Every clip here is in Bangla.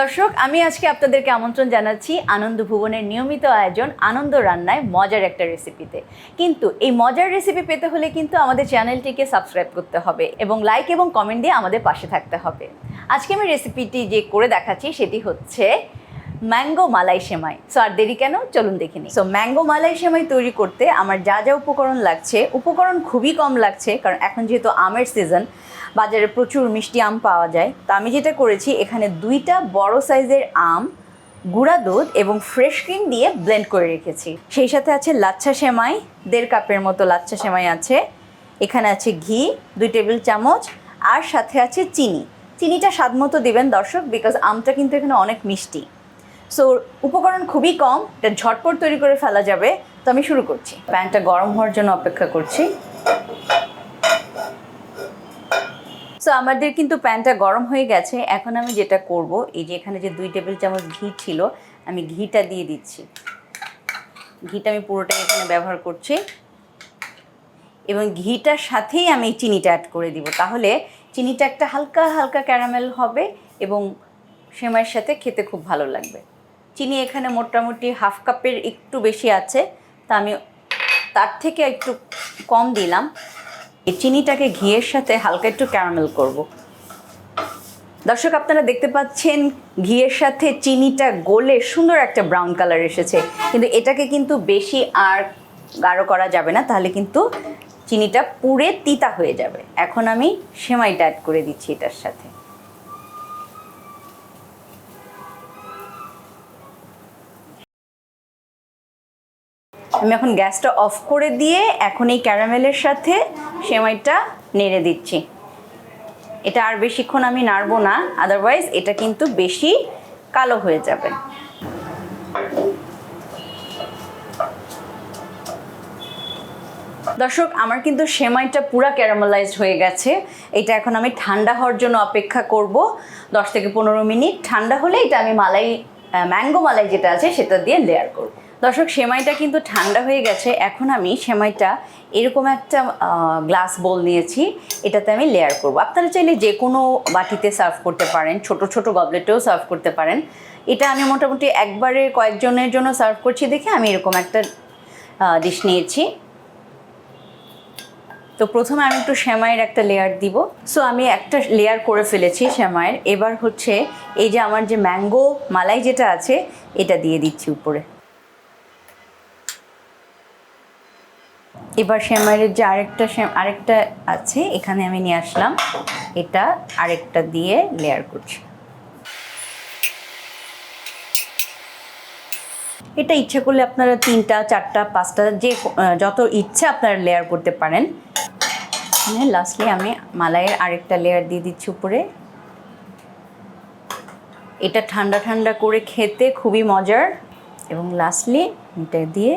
দর্শক, আমি আজকে আপনাদেরকে আমন্ত্রণ জানাচ্ছি আনন্দ ভুবনের নিয়মিত আয়োজন আনন্দ রান্নায় মজার একটা রেসিপিতে কিন্তু এই মজার রেসিপি পেতে হলে কিন্তু আমাদের চ্যানেলটিকে সাবস্ক্রাইব করতে হবে এবং লাইক এবং কমেন্ট দিয়ে আমাদের পাশে থাকতে হবে। আজকে আমি রেসিপিটি যে করে দেখাচ্ছি সেটি হচ্ছে ম্যাঙ্গো মালাই সেমাই সো আর দেরি কেন? চলুন দেখে নিই। সো ম্যাঙ্গো মালাই সেমাই তৈরি করতে আমার যা যা উপকরণ লাগছে, উপকরণ খুবই কম লাগছে, কারণ এখন যেহেতু আমের সিজন বাজারে প্রচুর মিষ্টি আম পাওয়া যায়, তো আমি যেটা করেছি, এখানে দুইটা বড় সাইজের আম, গুঁড়া দুধ এবং ফ্রেশ ক্রিম দিয়ে ব্লেন্ড করে রেখেছি। সেই সাথে আছে লাচ্ছা সেমাই, দেড় কাপের মতো লাচ্ছা সেমাই আছে। এখানে আছে ঘি, দুই টেবিল চামচ, আর সাথে আছে চিনি। চিনিটা স্বাদ মতো দেবেন দর্শক বিকজ আমটা কিন্তু এখানে অনেক মিষ্টি। সো উপকরণ খুবই কম এটা ঝটপট তৈরি করে ফেলা যাবে। তো আমি শুরু করছি। প্যানটা গরম হওয়ার জন্য অপেক্ষা করছি। সো আমাদের কিন্তু প্যানটা গরম হয়ে গেছে। এখন আমি যেটা করব, এই যে এখানে যে দুই টেবিল চামচ ঘি ছিল, আমি ঘিটা দিয়ে দিচ্ছি। ঘিটা আমি পুরোটাই এখানে ব্যবহার করছি। এবং ঘিটার সাথেই আমি চিনিটা অ্যাড করে দিব। তাহলে চিনিটা একটা হালকা হালকা ক্যারামেল হবে এবং সেমাইয়ের সাথে খেতে খুব ভালো লাগবে। চিনি এখানে মোটামুটি হাফ কাপের একটু বেশি আছে, তা আমি তার থেকে একটু কম দিলাম। এই চিনিটাকে ঘিয়ের সাথে হালকা একটু ক্যারামেল করব। দর্শক, আপনারা দেখতে পাচ্ছেন ঘিয়ের সাথে চিনিটা গলে সুন্দর একটা ব্রাউন কালার এসেছে। কিন্তু এটাকে কিন্তু বেশি আর গাঢ় করা যাবে না, তাহলে কিন্তু চিনিটা পুড়ে তিতা হয়ে যাবে। এখন আমি সেমাইটা অ্যাড করে দিচ্ছি এটার সাথে। আমি এখন গ্যাসটা অফ করে দিয়ে এখন এই ক্যারামেলের সাথে সেমাইটা নেড়ে দিচ্ছি। এটা আর বেশিক্ষণ আমি নাড়বো না আদারওয়াইজ এটা কিন্তু বেশি কালো হয়ে যাবে। দর্শক, আমার কিন্তু সেমাইটা পুরা ক্যারামেলাইজড হয়ে গেছে। এটা এখন আমি ঠান্ডা হওয়ার জন্য অপেক্ষা করব। দশ থেকে পনেরো মিনিট ঠান্ডা হলে এটা আমি মালাই ম্যাঙ্গো মালাই যেটা আছে সেটা দিয়ে লেয়ার করব। দর্শক, সেমাইটা কিন্তু ঠান্ডা হয়ে গেছে। এখন আমি সেমাইটা এরকম একটা গ্লাস বোল নিয়েছি। এটাতে আমি লেয়ার করব। আপনারা চাইলে যে কোনো বাটিতে সার্ভ করতে পারেন, ছোট ছোট গবলেটেও সার্ভ করতে পারেন। এটা আমি মোটামুটি একবারে কয়েকজনের জন্য সার্ভ করছি দেখে আমি এরকম একটা ডিশ নিয়েছি। তো প্রথমে আমি একটু সেমাইয়ের একটা লেয়ার দিব। সো আমি একটা লেয়ার করে ফেলেছি সেমাইয়ের। এবার হচ্ছে এই যে আমার যে ম্যাঙ্গো মালাই যেটা আছে, এটা দিয়ে দিচ্ছি উপরে। এবার সেমাইয়ের যে আরেকটা আরেকটা আছে, এখানে আমি নিয়ে আসলাম। এটা আরেকটা দিয়ে লেয়ার করছি। এটা ইচ্ছে করলে আপনারা তিনটা, চারটা, পাঁচটা, যে যত ইচ্ছে আপনারা লেয়ার করতে পারেন। লাস্টলি আমি মালাইয়ের আরেকটা লেয়ার দিয়ে দিচ্ছি উপরে। এটা ঠান্ডা ঠান্ডা করে খেতে খুবই মজার। এবং লাস্টলি এটা দিয়ে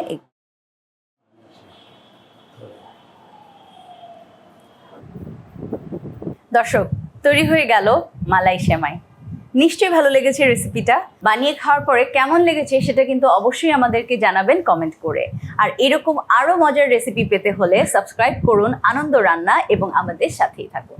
দর্শক, তৈরি হয়ে গেল মালাই সেমাই। নিশ্চয়ই ভালো লেগেছে রেসিপিটা বানিয়ে খাওয়ার পরে কেমন লেগেছে সেটা কিন্তু অবশ্যই আমাদেরকে জানাবেন কমেন্ট করে। আর এরকম আরও মজার রেসিপি পেতে হলে সাবস্ক্রাইব করুন আনন্দ রান্না এবং আমাদের সাথেই থাকুন।